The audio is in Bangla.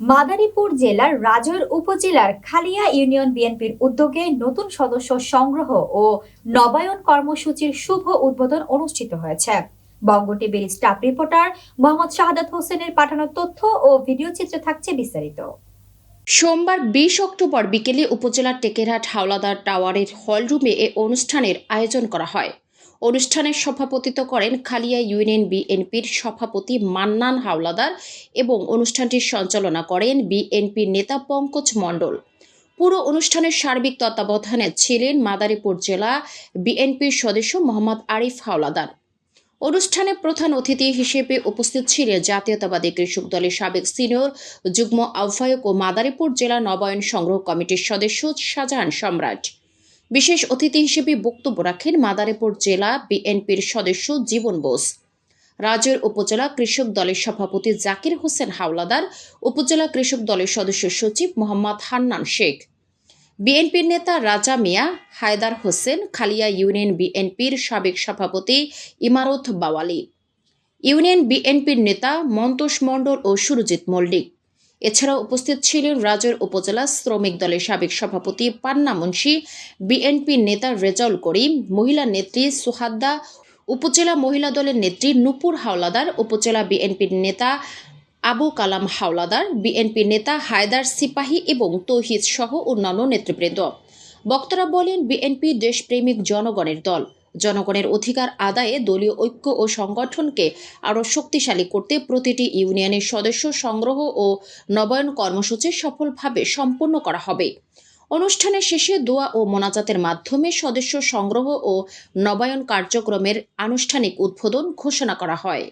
মাদারীপুর জেলার রাজৈর উপজেলার খালিয়া ইউনিয়ন বিএনপির উদ্যোগে নতুন সদস্য সংগ্রহ ও নবায়ন কর্মসূচির শুভ উদ্বোধন অনুষ্ঠিত হয়েছে। বঙ্গ টিভির স্টাফ রিপোর্টার মোহাম্মদ শাহাদাত হোসেনের পাঠানো তথ্য ও ভিডিও চিত্রে থাকছে বিস্তারিত। সোমবার বিশ অক্টোবর বিকেলে উপজেলার টেকেরহাট হাওলাদার টাওয়ারের হলরুমে এ অনুষ্ঠানের আয়োজন করা হয়। অনুষ্ঠানের সভাপতিত্ব করেন খালিয়া ইউনিয়ন বিএনপির সভাপতি মান্নান হাওলাদার এবং অনুষ্ঠানটির সঞ্চালনা করেন বিএনপির নেতা পঙ্কজ মণ্ডল। পুরো অনুষ্ঠানের সার্বিক তত্ত্বাবধানে ছিলেন মাদারীপুর জেলা বিএনপির সদস্য মোহাম্মদ আরিফ হাওলাদার। অনুষ্ঠানে প্রধান অতিথি হিসেবে উপস্থিত ছিলেন জাতীয়তাবাদী কৃষক দলের সাবেক সিনিয়র, যুগ্ম আহ্বায়ক ও মাদারীপুর জেলা নবায়ন সংগ্রহ কমিটির সদস্য শাহজাহান সম্রাট। বিশেষ অতিথি হিসেবে বক্তব্য রাখেন মাদারীপুর জেলা বিএনপির সদস্য জীবন বোস। রাজৈর উপজেলা কৃষক দলের সভাপতি জাকির হোসেন হাওলাদার, উপজেলা কৃষক দলের সদস্য সচিব মোহাম্মদ হান্নান শেখ। বিএনপির নেতা রাজা মিয়া, হায়দার হোসেন, খালিয়া ইউনিয়ন বিএনপির সাবেক সভাপতি ইমারত বাওয়ালি। ইউনিয়ন বিএনপির নেতা মন্তোষ মণ্ডল ও সুরজিৎ মল্লিক। এছাড়াও উপস্থিত ছিলেন রাজৈর উপজেলা শ্রমিক দলের সাবেক সভাপতি পান্না মুন্সি বিএনপির নেতা রেজাউল করিম, মহিলা নেত্রী সুহাদ্দা, উপজেলা মহিলা দলের নেত্রী নুপুর হাওলাদার, উপজেলা বিএনপির নেতা আবু কালাম হাওলাদার বিএনপির নেতা হায়দার সিপাহী এবং তৌহিদ সহ অন্যান্য নেতৃবৃন্দ। বক্তারা বলেন, বিএনপি দেশপ্রেমিক জনগণের দল। জনগণের অধিকার আদায়ে দলীয় ঐক্য ও সংগঠনকে আরও শক্তিশালী করতে প্রতিটি ইউনিয়নের সদস্য সংগ্রহ ও নবায়ন কর্মসূচি সফলভাবে সম্পন্ন করা হবে। অনুষ্ঠানের শেষে দোয়া ও মোনাজাতের মাধ্যমে সদস্য সংগ্রহ ও নবায়ন কার্যক্রমের আনুষ্ঠানিক উদ্বোধন ঘোষণা করা হয়।